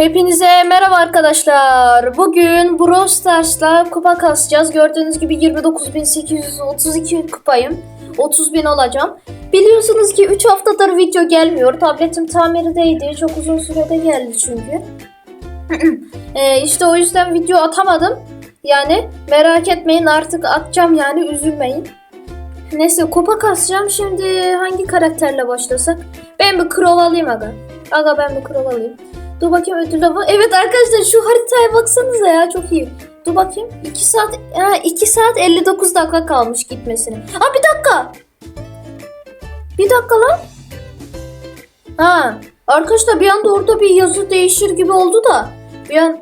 Hepinize merhaba arkadaşlar. Bugün Brawl Stars'la kupa kasacağız. Gördüğünüz gibi 29.832 kupayım. 30.000 olacağım. Biliyorsunuz ki 3 haftadır video gelmiyor. Tabletim tamirdeydi. Çok uzun sürede geldi çünkü. ee, işte o yüzden video atamadım. Yani merak etmeyin artık atacağım yani üzülmeyin. Neyse kupa kasacağım. Şimdi hangi karakterle başlasak? Ben bir Crow alayım aga. Aga ben bir Crow alayım. Dur bakayım ödül avı. Evet arkadaşlar şu haritaya baksanıza ya çok iyi. Dur bakayım. 2 saat ha, 2 saat 59 dakika kalmış gitmesine. Aa bir dakika. Bir dakika lan. Ha. Arkadaşlar bir anda orada bir yazı değişir gibi oldu da. Bir an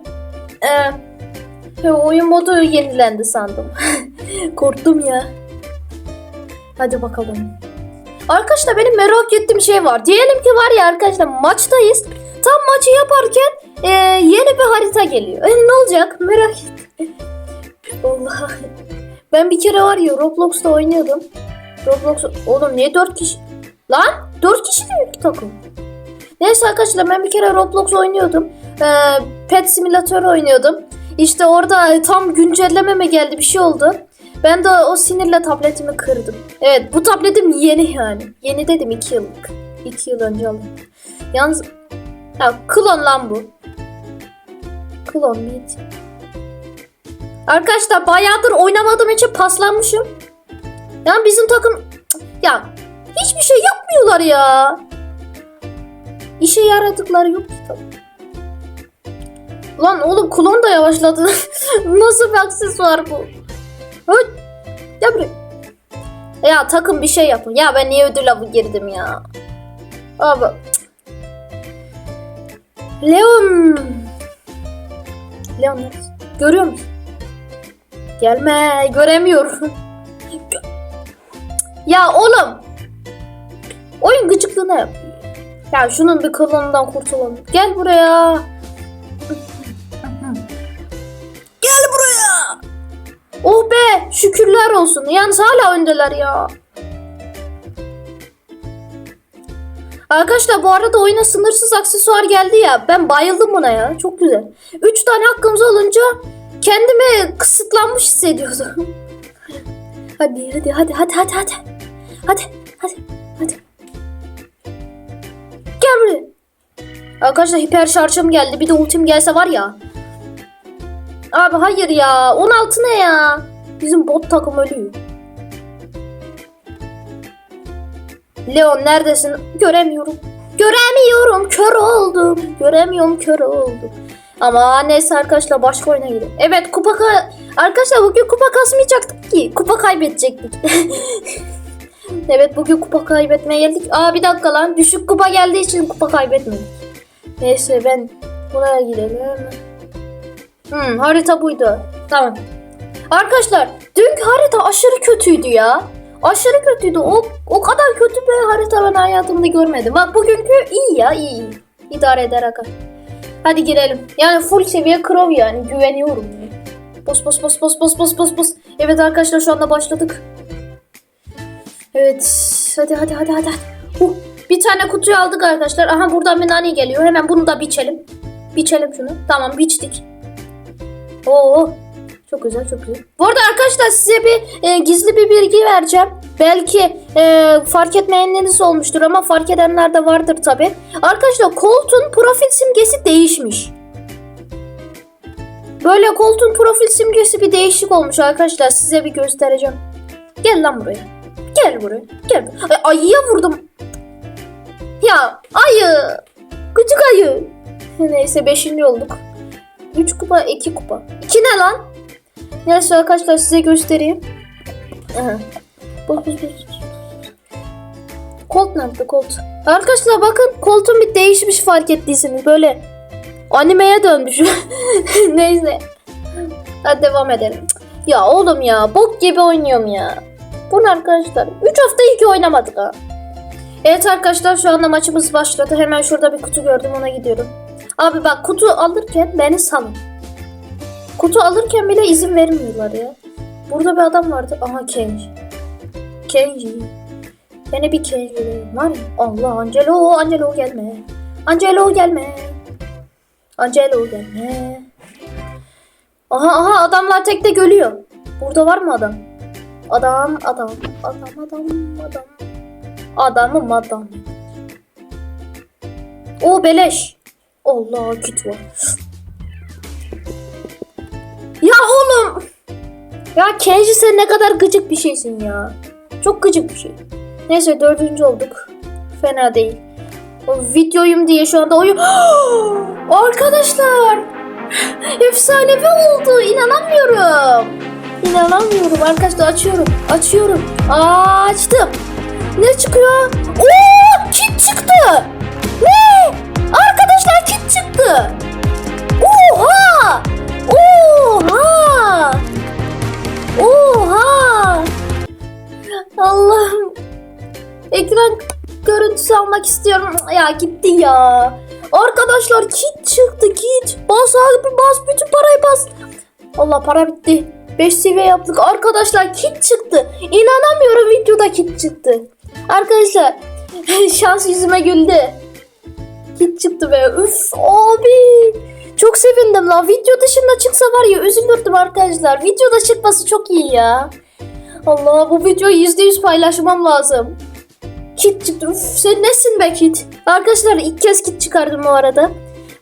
e, oyun modu yenilendi sandım. Korktum ya. Hadi bakalım. Arkadaşlar benim merak ettiğim şey var. Diyelim ki var ya arkadaşlar maçtayız. Tam maçı yaparken e, yeni bir harita geliyor. E, ne olacak? Merak ettim. Allah. Ben bir kere var ya Roblox'ta oynuyordum. Roblox oğlum niye 4 kişi? Lan 4 kişi değil ki takım. Neyse arkadaşlar ben bir kere Roblox oynuyordum. E, Pet Simulator oynuyordum. İşte orada tam güncelleme mi geldi bir şey oldu. Ben de o sinirle tabletimi kırdım. Evet bu tabletim yeni yani. Yeni dedim 2 yıllık. 2 yıl önce aldım. Yalnız ya klon lan bu. Klon mid. Arkadaşlar bayağıdır oynamadığım için paslanmışım. Yani bizim takım ya hiçbir şey yapmıyorlar ya. İşe yaradıkları yok ki. Lan oğlum klon da yavaşladı. Nasıl bir aksesuar bu? Höt. Ya buraya. Ya takım bir şey yapın. Ya ben niye ödül avı girdim ya? Abi. cık. Leon. Leon neresi? Görüyor musun? Gelme. Göremiyorum. Gö- ya oğlum. Oyun gıcıklığına yapıyor. Ya şunun bir kılığından kurtulalım. Gel buraya. Gel buraya. Oh be şükürler olsun. Yalnız hala öndeler ya. Arkadaşlar bu arada oyuna sınırsız aksesuar geldi ya. Ben bayıldım buna ya. Çok güzel. 3 tane hakkımız olunca kendimi kısıtlanmış hissediyordum. hadi hadi hadi hadi hadi hadi. Hadi hadi hadi. Gel buraya. Arkadaşlar hiper şarjım geldi. Bir de ultim gelse var ya. Abi hayır ya. 16 ne ya? Bizim bot takım ölüyor. Leon neredesin? Göremiyorum. Göremiyorum. Kör oldum. Göremiyorum. Kör oldum. Ama neyse arkadaşlar başka oyuna gidelim. Evet kupa ka- Arkadaşlar bugün kupa kasmayacaktık ki. Kupa kaybedecektik. evet bugün kupa kaybetmeye geldik. Aa bir dakika lan. Düşük kupa geldiği için kupa kaybetmedik. Neyse ben buraya gidelim. Hmm, harita buydu. Tamam. Arkadaşlar dünkü harita aşırı kötüydü ya. Aşırı kötüydü. O, o kadar kötü bir harita ben hayatımda görmedim. Bak bugünkü iyi ya iyi. iyi. İdare eder aga. Hadi girelim. Yani full seviye Crow yani güveniyorum. Bos bos bos bos bos bos bos bos. Evet arkadaşlar şu anda başladık. Evet. Hadi hadi hadi hadi. Uh, bir tane kutuyu aldık arkadaşlar. Aha buradan bir nani geliyor. Hemen bunu da biçelim. Biçelim şunu. Tamam biçtik. Oo. Çok güzel çok güzel. Bu arada arkadaşlar size bir e, gizli bir bilgi vereceğim. Belki e, fark etmeyenleriniz olmuştur ama fark edenler de vardır tabi. Arkadaşlar Colt'un profil simgesi değişmiş. Böyle Colt'un profil simgesi bir değişik olmuş arkadaşlar. Size bir göstereceğim. Gel lan buraya. Gel buraya. Gel. Ay, ayıya vurdum. Ya ayı. Küçük ayı. Neyse beşinci olduk. 3 kupa 2 kupa. 2 ne lan? Neyse arkadaşlar size göstereyim. Aha. Bak bak bak. Colt nerede Colt? Arkadaşlar bakın Colt'un bir değişmiş fark ettiyseniz böyle animeye dönmüş. Neyse. Hadi devam edelim. Ya oğlum ya bok gibi oynuyorum ya. Bu ne arkadaşlar? 3 hafta iyi ki oynamadık ha. Evet arkadaşlar şu anda maçımız başladı. Hemen şurada bir kutu gördüm ona gidiyorum. Abi bak kutu alırken beni salın. Kutu alırken bile izin vermiyorlar ya. Burada bir adam vardı. Aha Kenji. Kenji. Yine bir Kenji var ya. Allah Angelo, Angelo gelme. Angelo gelme. Angelo gelme. Aha aha adamlar tek tek ölüyor. Burada var mı adam? Adam adam adam adam adam. Adamım adam. O beleş. Allah kit var. Ya Kenji sen ne kadar gıcık bir şeysin ya. Çok gıcık bir şey. Neyse dördüncü olduk. Fena değil. O videoyum diye şu anda oyun... Arkadaşlar. Efsanevi oldu. İnanamıyorum. İnanamıyorum arkadaşlar açıyorum. Açıyorum. Açtım. Ne çıkıyor? Oo, kit çıktı. Ne? Arkadaşlar kit istiyorum. Ya gitti ya. Arkadaşlar kit çıktı kit. Bas abi bas bütün parayı bas. Allah para bitti. 5 seviye yaptık. Arkadaşlar kit çıktı. İnanamıyorum videoda kit çıktı. Arkadaşlar şans yüzüme güldü. Kit çıktı be. Üf abi. Çok sevindim lan. Video dışında çıksa var ya üzülürdüm arkadaşlar. Videoda çıkması çok iyi ya. Allah bu videoyu %100 paylaşmam lazım. Kit çıktı. Uf, sen nesin be Kit? Arkadaşlar ilk kez kit çıkardım bu arada.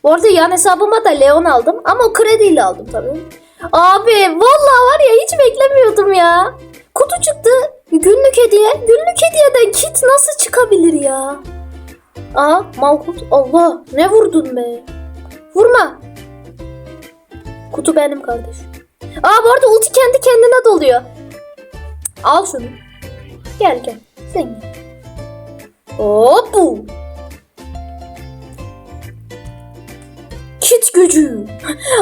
Bu arada yan hesabıma da Leon aldım. Ama o krediyle aldım tabii. Abi vallahi var ya hiç beklemiyordum ya. Kutu çıktı. Günlük hediye. Günlük hediyeden kit nasıl çıkabilir ya? Aa Malkut. Allah ne vurdun be? Vurma. Kutu benim kardeş. Aa bu arada ulti kendi kendine doluyor. Al şunu. Gel gel. Sen gel. Hop bu. Kit gücü.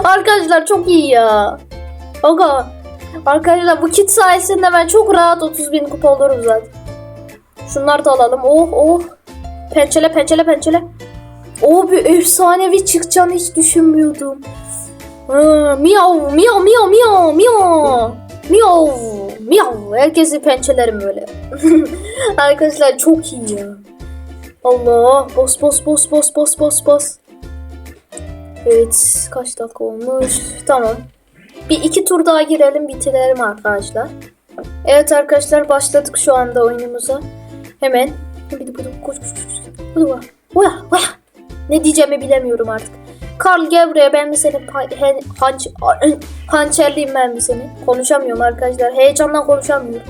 Arkadaşlar çok iyi ya. Aga. Arkadaşlar bu kit sayesinde ben çok rahat 30 bin kupa olurum zaten. Şunları da alalım. Oh oh. Pençele pençele pençele. O bir efsanevi çıkacağını hiç düşünmüyordum. Ha, miyav miyav miyav miyav. Miyav miyav. Herkesi pençelerim böyle. Arkadaşlar çok iyi ya. Allah. Bos bos bos bos bos bos bos. Evet. Kaç dakika olmuş? Tamam. Bir iki tur daha girelim bitirelim arkadaşlar. Evet arkadaşlar başladık şu anda oyunumuza. Hemen. Koş koş koş. Ne diyeceğimi bilemiyorum artık. Karl gel buraya ben mi seni pa- he- hanç hançerliyim ben mi seni? Konuşamıyorum arkadaşlar. Heyecandan konuşamıyorum.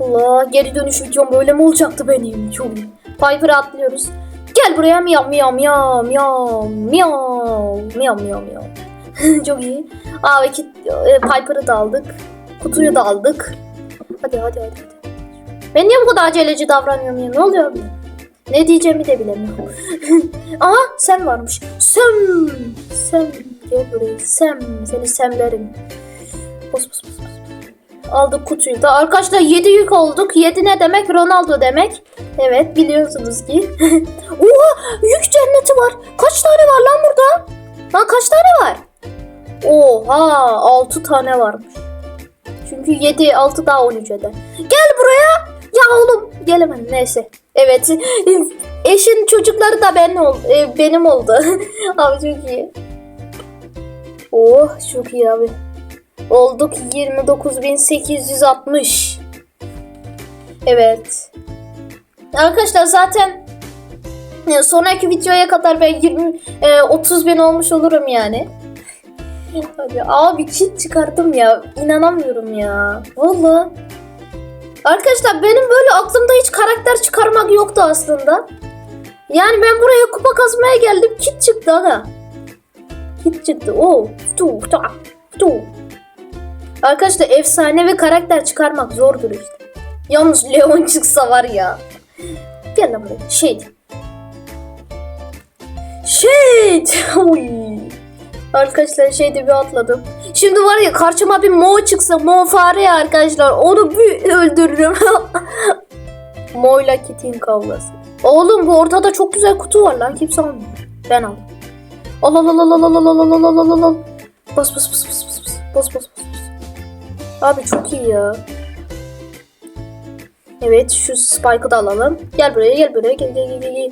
Allah geri dönüş videom böyle mi olacaktı benim? Çok iyi. Piper'ı atlıyoruz. Gel buraya miyav miyav miyav miyav miyav miyav miyav miyav. Çok iyi. Aa ve e, Piper'ı da aldık. Kutuyu da aldık. Hadi hadi hadi. hadi. Ben niye bu kadar aceleci davranıyorum ya? Ne oluyor? Ne diyeceğimi de bilemiyorum. Aha sen varmış. Sem. Sem. Gel buraya. Sem. Seni semlerim. Bos bos bos bos. Aldık kutuyu da. Arkadaşlar 7 yük olduk. 7 ne demek? Ronaldo demek. Evet biliyorsunuz ki. Oha yük cenneti var. Kaç tane var lan burada? Lan kaç tane var? Oha 6 tane varmış. Çünkü 7 6 daha 13 eder. Gel buraya. Ya oğlum gelemem neyse. Evet. Eşin çocukları da ben ol, e, benim oldu. abi çok iyi. Oh çok iyi abi. Olduk 29.860. Evet. Arkadaşlar zaten e, sonraki videoya kadar ben 20 e, 30 bin olmuş olurum yani. Hadi abi kit çıkardım ya. İnanamıyorum ya. Vallahi. Arkadaşlar benim böyle aklımda hiç karakter çıkarmak yoktu aslında. Yani ben buraya kupa kasmaya geldim. Kit çıktı aga. Kit çıktı. Oo. Tu, ta, tu. Arkadaşlar efsane ve karakter çıkarmak zordur işte. Yalnız Leon çıksa var ya. Gel lan buraya. Shade. Shade. Arkadaşlar şeyde bir atladım. Şimdi var ya karşıma bir Mo çıksa Mo fare ya arkadaşlar onu bir öldürürüm. Mo ile Kit'in kavgası. Oğlum bu ortada çok güzel kutu var lan kimse almıyor. Ben. Al al al al al al al al al al al al al. Bas bas bas bas bas bas bas bas bas. Abi çok iyi ya. Evet şu Spike'ı da alalım. Gel buraya gel buraya gel gel gel gel.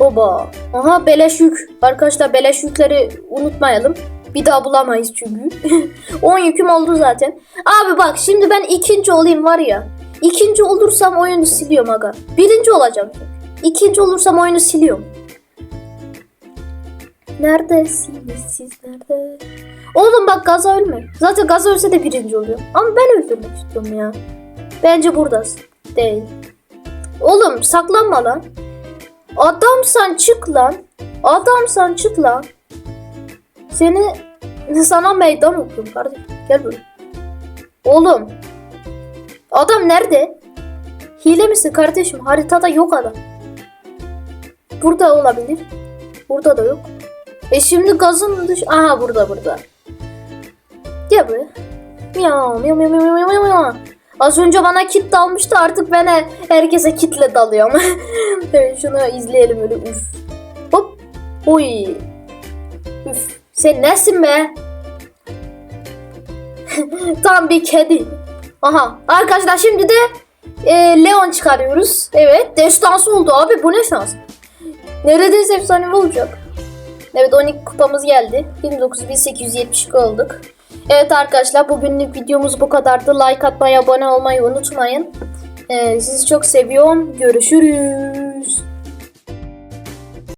Oba. Aha beleş yük. Arkadaşlar beleş yükleri unutmayalım. Bir daha bulamayız çünkü. 10 yüküm oldu zaten. Abi bak şimdi ben ikinci olayım var ya. İkinci olursam oyunu siliyorum aga. Birinci olacağım. İkinci olursam oyunu siliyorum. Neredesiniz siz nerede? Oğlum bak Gaza ölme. Zaten Gaza ölse de birinci oluyor. Ama ben öldürmek istiyorum ya. Bence buradasın. Değil. Oğlum saklanma lan. Adamsan çık lan. Adamsan çık lan. Seni sana meydan okuyorum kardeşim. Gel buraya. Oğlum. Adam nerede? Hile misin kardeşim? Haritada yok adam. Burada olabilir. Burada da yok. E şimdi gazın dış... Aha burada burada. Gel buraya. Miyav miyav miyav miyav miyav. Az önce bana kit dalmıştı artık ben he- herkese kitle dalıyorum. Şunu izleyelim öyle üf. Hop. Oy. Üf. Sen nesin be? Tam bir kedi. Aha. Arkadaşlar şimdi de e, Leon çıkarıyoruz. Evet. Destansı oldu abi. Bu ne şans. Neredeyse efsanevi olacak. Evet 12 kupamız geldi. 29.872 olduk. Evet arkadaşlar bugünlük videomuz bu kadardı. Like atmayı, abone olmayı unutmayın. Ee, sizi çok seviyorum. Görüşürüz.